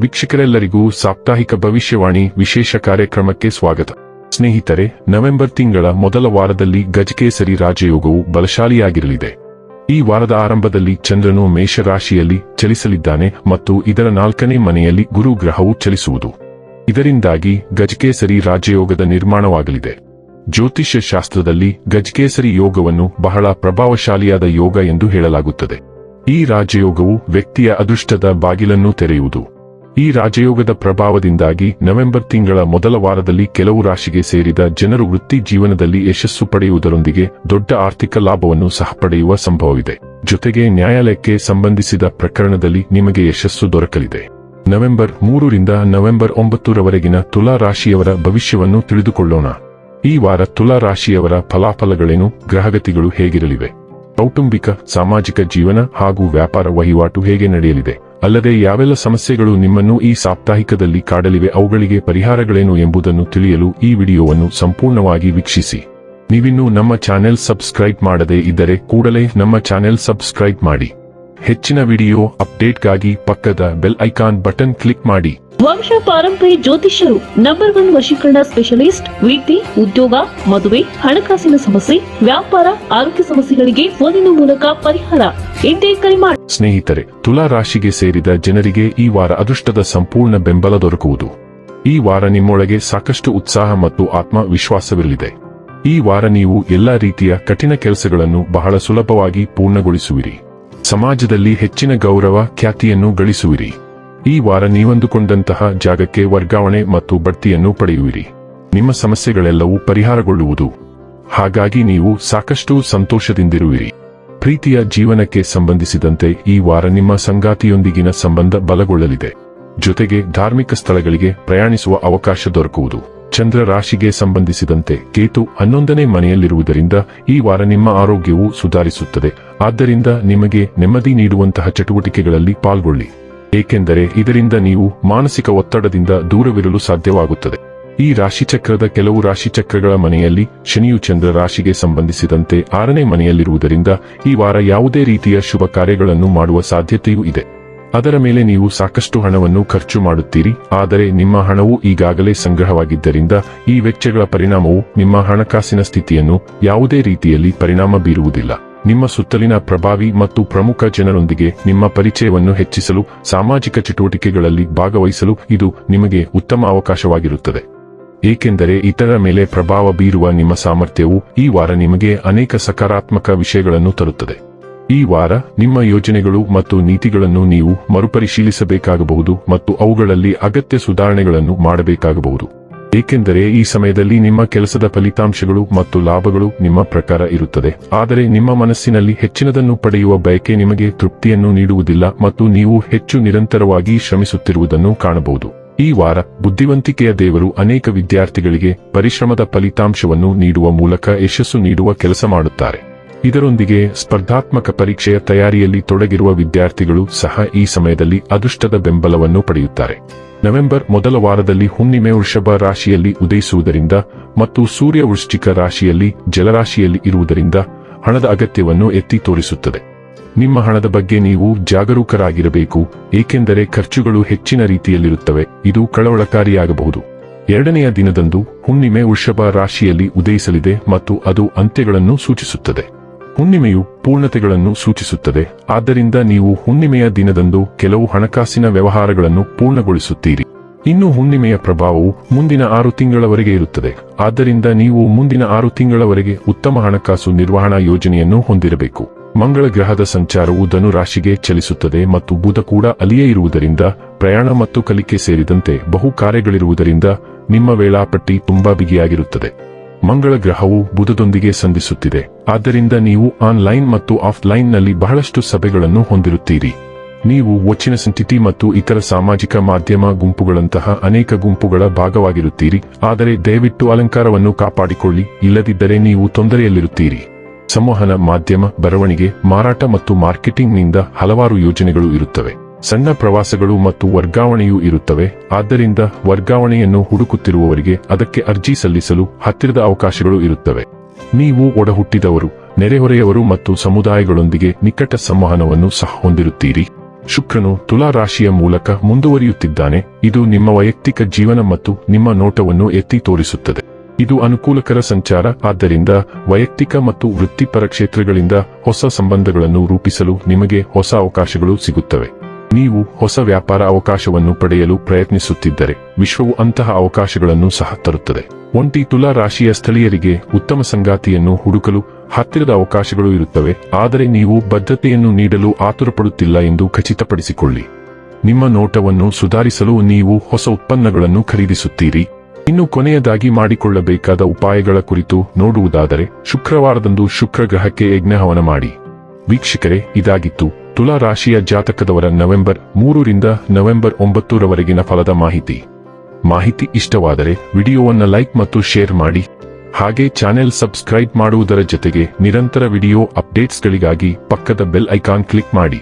ವೀಕ್ಷಕರೆಲ್ಲರಿಗೂ ಸಾಪ್ತಾಹಿಕ ಭವಿಷ್ಯವಾಣಿ ವಿಶೇಷ ಕಾರ್ಯಕ್ರಮಕ್ಕೆ ಸ್ವಾಗತ. ಸ್ನೇಹಿತರೆ, ನವೆಂಬರ್ ತಿಂಗಳ ಮೊದಲ ವಾರದಲ್ಲಿ ಗಜಕೇಸರಿ ರಾಜಯೋಗವು ಬಲಶಾಲಿಯಾಗಿರಲಿದೆ. ಈ ವಾರದ ಆರಂಭದಲ್ಲಿ ಚಂದ್ರನು ಮೇಷರಾಶಿಯಲ್ಲಿ ಚಲಿಸಲಿದ್ದಾನೆ ಮತ್ತು ಇದರ ನಾಲ್ಕನೇ ಮನೆಯಲ್ಲಿ ಗುರು ಗ್ರಹವು ಚಲಿಸುವುದು. ಇದರಿಂದಾಗಿ ಗಜಕೇಸರಿ ರಾಜಯೋಗದ ನಿರ್ಮಾಣವಾಗಲಿದೆ. ಜ್ಯೋತಿಷ್ಯ ಶಾಸ್ತ್ರದಲ್ಲಿ ಗಜಕೇಸರಿ ಯೋಗವನ್ನು ಬಹಳ ಪ್ರಭಾವಶಾಲಿಯಾದ ಯೋಗ ಎಂದು ಹೇಳಲಾಗುತ್ತದೆ. ಈ ರಾಜಯೋಗವು ವ್ಯಕ್ತಿಯ ಅದೃಷ್ಟದ ಬಾಗಿಲನ್ನು ತೆರೆಯುವುದು. ಈ ರಾಜಯೋಗದ ಪ್ರಭಾವದಿಂದಾಗಿ ನವೆಂಬರ್ ತಿಂಗಳ ಮೊದಲ ವಾರದಲ್ಲಿ ಕೆಲವು ರಾಶಿಗೆ ಸೇರಿದ ಜನರು ವೃತ್ತಿ ಜೀವನದಲ್ಲಿ ಯಶಸ್ಸು ಪಡೆಯುವುದರೊಂದಿಗೆ ದೊಡ್ಡ ಆರ್ಥಿಕ ಲಾಭವನ್ನು ಸಹ ಪಡೆಯುವ ಸಂಭವವಿದೆ. ಜೊತೆಗೆ ನ್ಯಾಯಾಲಯಕ್ಕೆ ಸಂಬಂಧಿಸಿದ ಪ್ರಕರಣದಲ್ಲಿ ನಿಮಗೆ ಯಶಸ್ಸು ದೊರಕಲಿದೆ. ನವೆಂಬರ್ ಮೂರರಿಂದ ನವೆಂಬರ್ ಒಂಬತ್ತರವರೆಗಿನ ತುಲಾ ರಾಶಿಯವರ ಭವಿಷ್ಯವನ್ನು ತಿಳಿದುಕೊಳ್ಳೋಣ. ಈ ವಾರ ತುಲಾ ರಾಶಿಯವರ ಫಲಾಫಲಗಳೇನು, ಗ್ರಹಗತಿಗಳು ಹೇಗಿರಲಿವೆ? ಕೌಟುಂಬಿಕ, ಸಾಮಾಜಿಕ ಜೀವನ ಹಾಗೂ ವ್ಯಾಪಾರ ವಹಿವಾಟು ಹೇಗೆ ನಡೆಯಲಿದೆ? ಅಲ್ಲದೆ ಯಾವೆಲ್ಲ ಸಮಸ್ಯೆಗಳು ನಿಮ್ಮನ್ನು ಈ ಸಾಪ್ತಾಹಿಕದಲ್ಲಿ ಕಾಡಲಿವೆ ಅವುಗಳಿಗೆ ಪರಿಹಾರಗಳೇನು ಎಂಬುದನ್ನು ತಿಳಿಯಲು ಈ ವಿಡಿಯೋವನ್ನು ಸಂಪೂರ್ಣವಾಗಿ ವೀಕ್ಷಿಸಿ. ನೀವಿನ್ನೂ ನಮ್ಮ ಚಾನೆಲ್ ಸಬ್ಸ್ಕ್ರೈಬ್ ಮಾಡದೇ ಇದ್ದರೆ ಕೂಡಲೇ ನಮ್ಮ ಚಾನೆಲ್ ಸಬ್ಸ್ಕ್ರೈಬ್ ಮಾಡಿ. ಹೆಚ್ಚಿನ ವಿಡಿಯೋ ಅಪ್ಡೇಟ್ಗಾಗಿ ಪಕ್ಕದ ಬೆಲ್ ಐಕಾನ್ ಬಟನ್ ಕ್ಲಿಕ್ ಮಾಡಿ. ವಂಶ ಪಾರಂಪರಿ ಜ್ಯೋತಿಷ್ಯರು ನಂಬರ್ ಒನ್ ವಶೀಕರಣ ಸ್ಪೆಷಲಿಸ್ಟ್ ವೃತ್ತಿ ಉದ್ಯೋಗ ಮದುವೆ ಹಣಕಾಸಿನ ಸಮಸ್ಯೆ ವ್ಯಾಪಾರ ಆರೋಗ್ಯ ಸಮಸ್ಯೆಗಳಿಗೆ ಫೋನಿನ ಮೂಲಕ ಪರಿಹಾರ. ಎಂದೇ ಕರೆ ಮಾಡಿ ಸ್ನೇಹಿತರೆ ತುಲಾ ರಾಶಿಗೆ ಸೇರಿದ ಜನರಿಗೆ ಈ ವಾರ ಅದೃಷ್ಟದ ಸಂಪೂರ್ಣ ಬೆಂಬಲ ದೊರಕುವುದು. ಈ ವಾರ ನಿಮ್ಮೊಳಗೆ ಸಾಕಷ್ಟು ಉತ್ಸಾಹ ಮತ್ತು ಆತ್ಮವಿಶ್ವಾಸವಿರಲಿದೆ. ಈ ವಾರ ನೀವು ಎಲ್ಲಾ ರೀತಿಯ ಕಠಿಣ ಕೆಲಸಗಳನ್ನು ಬಹಳ ಸುಲಭವಾಗಿ ಪೂರ್ಣಗೊಳಿಸುವಿರಿ. ಸಮಾಜದಲ್ಲಿ ಹೆಚ್ಚಿನ ಗೌರವ, ಖ್ಯಾತಿಯನ್ನು ಗಳಿಸುವಿರಿ. ಈ ವಾರ ನೀವಂದುಕೊಂಡಂತಹ ಜಾಗಕ್ಕೆ ವರ್ಗಾವಣೆ ಮತ್ತು ಬಡ್ತಿಯನ್ನು ಪಡೆಯುವಿರಿ. ನಿಮ್ಮ ಸಮಸ್ಯೆಗಳೆಲ್ಲವೂ ಪರಿಹಾರಗೊಳ್ಳುವುದು. ಹಾಗಾಗಿ ನೀವು ಸಾಕಷ್ಟು ಸಂತೋಷದಿಂದಿರುವಿರಿ. ಪ್ರೀತಿಯ ಜೀವನಕ್ಕೆ ಸಂಬಂಧಿಸಿದಂತೆ ಈ ವಾರ ನಿಮ್ಮ ಸಂಗಾತಿಯೊಂದಿಗಿನ ಸಂಬಂಧ ಬಲಗೊಳ್ಳಲಿದೆ. ಜೊತೆಗೆ ಧಾರ್ಮಿಕ ಸ್ಥಳಗಳಿಗೆ ಪ್ರಯಾಣಿಸುವ ಅವಕಾಶ ದೊರಕುವುದು. ಚಂದ್ರ ರಾಶಿಗೆ ಸಂಬಂಧಿಸಿದಂತೆ ಕೇತು ಹನ್ನೊಂದನೇ ಮನೆಯಲ್ಲಿರುವುದರಿಂದ ಈ ವಾರ ನಿಮ್ಮ ಆರೋಗ್ಯವು ಸುಧಾರಿಸುತ್ತದೆ. ಆದ್ದರಿಂದ ನಿಮಗೆ ನೆಮ್ಮದಿ ನೀಡುವಂತಹ ಚಟುವಟಿಕೆಗಳಲ್ಲಿ ಪಾಲ್ಗೊಳ್ಳಿ. ಏಕೆಂದರೆ ಇದರಿಂದ ನೀವು ಮಾನಸಿಕ ಒತ್ತಡದಿಂದ ದೂರವಿರಲು ಸಾಧ್ಯವಾಗುತ್ತದೆ. ಈ ರಾಶಿಚಕ್ರದ ಕೆಲವು ರಾಶಿಚಕ್ರಗಳ ಮನೆಯಲ್ಲಿ ಶನಿಯು ಚಂದ್ರ ರಾಶಿಗೆ ಸಂಬಂಧಿಸಿದಂತೆ ಆರನೇ ಮನೆಯಲ್ಲಿರುವುದರಿಂದ ಈ ವಾರ ಯಾವುದೇ ರೀತಿಯ ಶುಭ ಕಾರ್ಯಗಳನ್ನು ಮಾಡುವ ಸಾಧ್ಯತೆಯೂ ಇದೆ. ಅದರ ಮೇಲೆ ನೀವು ಸಾಕಷ್ಟು ಹಣವನ್ನು ಖರ್ಚು ಮಾಡುತ್ತೀರಿ, ಆದರೆ ನಿಮ್ಮ ಹಣವು ಈಗಾಗಲೇ ಸಂಗ್ರಹವಾಗಿದ್ದರಿಂದ ಈ ವೆಚ್ಚಗಳ ಪರಿಣಾಮವು ನಿಮ್ಮ ಹಣಕಾಸಿನ ಸ್ಥಿತಿಯನ್ನು ಯಾವುದೇ ರೀತಿಯಲ್ಲಿ ಪರಿಣಾಮ ಬೀರುವುದಿಲ್ಲ. ನಿಮ್ಮ ಸುತ್ತಲಿನ ಪ್ರಭಾವಿ ಮತ್ತು ಪ್ರಮುಖ ಜನರೊಂದಿಗೆ ನಿಮ್ಮ ಪರಿಚಯವನ್ನು ಹೆಚ್ಚಿಸಲು, ಸಾಮಾಜಿಕ ಚಟುವಟಿಕೆಗಳಲ್ಲಿ ಭಾಗವಹಿಸಲು ಇದು ನಿಮಗೆ ಉತ್ತಮ ಅವಕಾಶವಾಗಿರುತ್ತದೆ. ಏಕೆಂದರೆ ಇತರ ಮೇಲೆ ಪ್ರಭಾವ ಬೀರುವ ನಿಮ್ಮ ಸಾಮರ್ಥ್ಯವು ಈ ವಾರ ನಿಮಗೆ ಅನೇಕ ಸಕಾರಾತ್ಮಕ ವಿಷಯಗಳನ್ನು ತರುತ್ತದೆ. ಈ ವಾರ ನಿಮ್ಮ ಯೋಜನೆಗಳು ಮತ್ತು ನೀತಿಗಳನ್ನು ನೀವು ಮರುಪರಿಶೀಲಿಸಬೇಕಾಗಬಹುದು ಮತ್ತು ಅವುಗಳಲ್ಲಿ ಅಗತ್ಯ ಸುಧಾರಣೆಗಳನ್ನು ಮಾಡಬೇಕಾಗಬಹುದು. ಏಕೆಂದರೆ ಈ ಸಮಯದಲ್ಲಿ ನಿಮ್ಮ ಕೆಲಸದ ಫಲಿತಾಂಶಗಳು ಮತ್ತು ಲಾಭಗಳು ನಿಮ್ಮ ಪ್ರಕಾರ ಇರುತ್ತದೆ. ಆದರೆ ನಿಮ್ಮ ಮನಸ್ಸಿನಲ್ಲಿ ಹೆಚ್ಚಿನದನ್ನು ಪಡೆಯುವ ಬಯಕೆ ನಿಮಗೆ ತೃಪ್ತಿಯನ್ನು ನೀಡುವುದಿಲ್ಲ ಮತ್ತು ನೀವು ಹೆಚ್ಚು ನಿರಂತರವಾಗಿ ಶ್ರಮಿಸುತ್ತಿರುವುದನ್ನು ಕಾಣಬಹುದು. ಈ ವಾರ ಬುದ್ಧಿವಂತಿಕೆಯ ದೇವರು ಅನೇಕ ವಿದ್ಯಾರ್ಥಿಗಳಿಗೆ ಪರಿಶ್ರಮದ ಫಲಿತಾಂಶವನ್ನು ನೀಡುವ ಮೂಲಕ ಯಶಸ್ಸು ನೀಡುವ ಕೆಲಸ ಮಾಡುತ್ತಾರೆ. ಇದರೊಂದಿಗೆ ಸ್ಪರ್ಧಾತ್ಮಕ ಪರೀಕ್ಷೆಯ ತಯಾರಿಯಲ್ಲಿ ತೊಡಗಿರುವ ವಿದ್ಯಾರ್ಥಿಗಳು ಸಹ ಈ ಸಮಯದಲ್ಲಿ ಅದೃಷ್ಟದ ಬೆಂಬಲವನ್ನು ಪಡೆಯುತ್ತಾರೆ. ನವೆಂಬರ್ ಮೊದಲ ವಾರದಲ್ಲಿ ಹುಣ್ಣಿಮೆ ವೃಷಭ ರಾಶಿಯಲ್ಲಿ ಉದಯಿಸುವುದರಿಂದ ಮತ್ತು ಸೂರ್ಯ ವೃಶ್ಚಿಕ ರಾಶಿಯಲ್ಲಿ ಜಲರಾಶಿಯಲ್ಲಿ ಇರುವುದರಿಂದ ಹಣದ ಅಗತ್ಯವನ್ನು ಎತ್ತಿ ತೋರಿಸುತ್ತದೆ. ನಿಮ್ಮ ಹಣದ ಬಗ್ಗೆ ನೀವು ಜಾಗರೂಕರಾಗಿರಬೇಕು, ಏಕೆಂದರೆ ಖರ್ಚುಗಳು ಹೆಚ್ಚಿನ ರೀತಿಯಲ್ಲಿರುತ್ತವೆ, ಇದು ಕಳವಳಕಾರಿಯಾಗಬಹುದು. ಎರಡನೆಯ ದಿನದಂದು ಹುಣ್ಣಿಮೆ ವೃಷಭ ರಾಶಿಯಲ್ಲಿ ಉದಯಿಸಲಿದೆ ಮತ್ತು ಅದು ಅಂತ್ಯಗಳನ್ನು ಸೂಚಿಸುತ್ತದೆ. ಹುಣ್ಣಿಮೆಯು ಪೂರ್ಣತೆಗಳನ್ನು ಸೂಚಿಸುತ್ತದೆ. ಆದ್ದರಿಂದ ನೀವು ಹುಣ್ಣಿಮೆಯ ದಿನದಂದು ಕೆಲವು ಹಣಕಾಸಿನ ವ್ಯವಹಾರಗಳನ್ನು ಪೂರ್ಣಗೊಳಿಸುತ್ತೀರಿ. ಇನ್ನು ಹುಣ್ಣಿಮೆಯ ಪ್ರಭಾವವು ಮುಂದಿನ ಆರು ತಿಂಗಳವರೆಗೆ ಇರುತ್ತದೆ. ಆದ್ದರಿಂದ ನೀವು ಮುಂದಿನ ಆರು ತಿಂಗಳವರೆಗೆ ಉತ್ತಮ ಹಣಕಾಸು ನಿರ್ವಹಣಾ ಯೋಜನೆಯನ್ನು ಹೊಂದಿರಬೇಕು. ಮಂಗಳ ಗ್ರಹದ ಸಂಚಾರವು ಧನು ರಾಶಿಗೆ ಚಲಿಸುತ್ತದೆ ಮತ್ತು ಬುಧ ಕೂಡ ಅಲ್ಲಿಯೇ ಇರುವುದರಿಂದ ಪ್ರಯಾಣ ಮತ್ತು ಕಲಿಕೆ ಸೇರಿದಂತೆ ಬಹು ಕಾರ್ಯಗಳಿರುವುದರಿಂದ ನಿಮ್ಮ ವೇಳಾಪಟ್ಟಿ ತುಂಬಾ ಬಿಗಿಯಾಗಿರುತ್ತದೆ. ಮಂಗಳ ಗ್ರಹವು ಬುಧದೊಂದಿಗೆ ಸಂಧಿಸುತ್ತಿದೆ. ಆದ್ದರಿಂದ ನೀವು ಆನ್ಲೈನ್ ಮತ್ತು ಆಫ್ಲೈನ್ನಲ್ಲಿ ಬಹಳಷ್ಟು ಸಭೆಗಳನ್ನು ಹೊಂದಿರುತ್ತೀರಿ. ನೀವು ಒಚ್ಚಿನ ಸಂತಿಥಿ ಮತ್ತು ಇತರ ಸಾಮಾಜಿಕ ಮಾಧ್ಯಮ ಗುಂಪುಗಳಂತಹ ಅನೇಕ ಗುಂಪುಗಳ ಭಾಗವಾಗಿರುತ್ತೀರಿ. ಆದರೆ ದಯವಿಟ್ಟು ಅಲಂಕಾರವನ್ನು ಕಾಪಾಡಿಕೊಳ್ಳಿ. ಇಲ್ಲದಿದ್ದರೆ ನೀವು ತೊಂದರೆಯಲ್ಲಿರುತ್ತೀರಿ. ಸಂವಹನ ಮಾಧ್ಯಮ, ಬರವಣಿಗೆ, ಮಾರಾಟ ಮತ್ತು ಮಾರ್ಕೆಟಿಂಗ್ನಿಂದ ಹಲವಾರು ಯೋಜನೆಗಳು ಇರುತ್ತವೆ. ಸಣ್ಣ ಪ್ರವಾಸಗಳು ಮತ್ತು ವರ್ಗಾವಣೆಯೂ ಇರುತ್ತವೆ, ಆದ್ದರಿಂದ ವರ್ಗಾವಣೆಯನ್ನು ಹುಡುಕುತ್ತಿರುವವರಿಗೆ ಅದಕ್ಕೆ ಅರ್ಜಿ ಸಲ್ಲಿಸಲು ಹತ್ತಿರದ ಅವಕಾಶಗಳು ಇರುತ್ತವೆ. ನೀವು ಒಡಹುಟ್ಟಿದವರು, ನೆರೆಹೊರೆಯವರು ಮತ್ತು ಸಮುದಾಯಗಳೊಂದಿಗೆ ನಿಕಟ ಸಂವಹನವನ್ನು ಸಹ ಹೊಂದಿರುತ್ತೀರಿ. ಶುಕ್ರನು ತುಲಾ ರಾಶಿಯ ಮೂಲಕ ಮುಂದುವರಿಯುತ್ತಿದ್ದಾನೆ, ಇದು ನಿಮ್ಮ ವೈಯಕ್ತಿಕ ಜೀವನ ಮತ್ತು ನಿಮ್ಮ ನೋಟವನ್ನು ಎತ್ತಿ ತೋರಿಸುತ್ತದೆ. ಇದು ಅನುಕೂಲಕರ ಸಂಚಾರ, ಆದ್ದರಿಂದ ವೈಯಕ್ತಿಕ ಮತ್ತು ವೃತ್ತಿಪರ ಕ್ಷೇತ್ರಗಳಿಂದ ಹೊಸ ಸಂಬಂಧಗಳನ್ನು ರೂಪಿಸಲು ನಿಮಗೆ ಹೊಸ ಅವಕಾಶಗಳು ಸಿಗುತ್ತವೆ. ನೀವು ಹೊಸ ವ್ಯಾಪಾರ ಅವಕಾಶವನ್ನು ಪಡೆಯಲು ಪ್ರಯತ್ನಿಸುತ್ತಿದ್ದರೆ ವಿಶ್ವವು ಅಂತಹ ಅವಕಾಶಗಳನ್ನು ಸಹ ತರುತ್ತದೆ. ಒಂಟಿ ತುಲಾ ರಾಶಿಯ ಸ್ಥಳೀಯರಿಗೆ ಉತ್ತಮ ಸಂಗಾತಿಯನ್ನು ಹುಡುಕಲು ಹತ್ತಿರದ ಅವಕಾಶಗಳು ಇರುತ್ತವೆ, ಆದರೆ ನೀವು ಬದ್ಧತೆಯನ್ನು ನೀಡಲು ಆತುರಪಡುತ್ತಿಲ್ಲ ಎಂದು ಖಚಿತಪಡಿಸಿಕೊಳ್ಳಿ. ನಿಮ್ಮ ನೋಟವನ್ನು ಸುಧಾರಿಸಲು ನೀವು ಹೊಸ ಉತ್ಪನ್ನಗಳನ್ನು ಖರೀದಿಸುತ್ತೀರಿ. ಇನ್ನು ಕೊನೆಯದಾಗಿ ಮಾಡಿಕೊಳ್ಳಬೇಕಾದ ಉಪಾಯಗಳ ಕುರಿತು ನೋಡುವುದಾದರೆ, ಶುಕ್ರವಾರದಂದು ಶುಕ್ರ ಗ್ರಹಕ್ಕೆ ಯಜ್ಞಹವನ ಮಾಡಿ. ವೀಕ್ಷಕರೇ, ಇದಾಗಿತ್ತು. ತುಲಾ ರಾಶಿಯ ಜಾತಕದವರ ನವೆಂಬರ್ ಮೂರರಿಂದ ನವೆಂಬರ್ ಒಂಬತ್ತರವರೆಗಿನ ಫಲದ ಮಾಹಿತಿ. ಮಾಹಿತಿ ಇಷ್ಟವಾದರೆ ವಿಡಿಯೋವನ್ನು ಲೈಕ್ ಮತ್ತು ಶೇರ್ ಮಾಡಿ. ಹಾಗೆ ಚಾನೆಲ್ ಸಬ್ಸ್ಕ್ರೈಬ್ ಮಾಡುವುದರ ಜೊತೆಗೆ ನಿರಂತರ ವಿಡಿಯೋ ಅಪ್ಡೇಟ್ಸ್ಗಳಿಗಾಗಿ ಪಕ್ಕದ ಬೆಲ್ ಐಕಾನ್ ಕ್ಲಿಕ್ ಮಾಡಿ.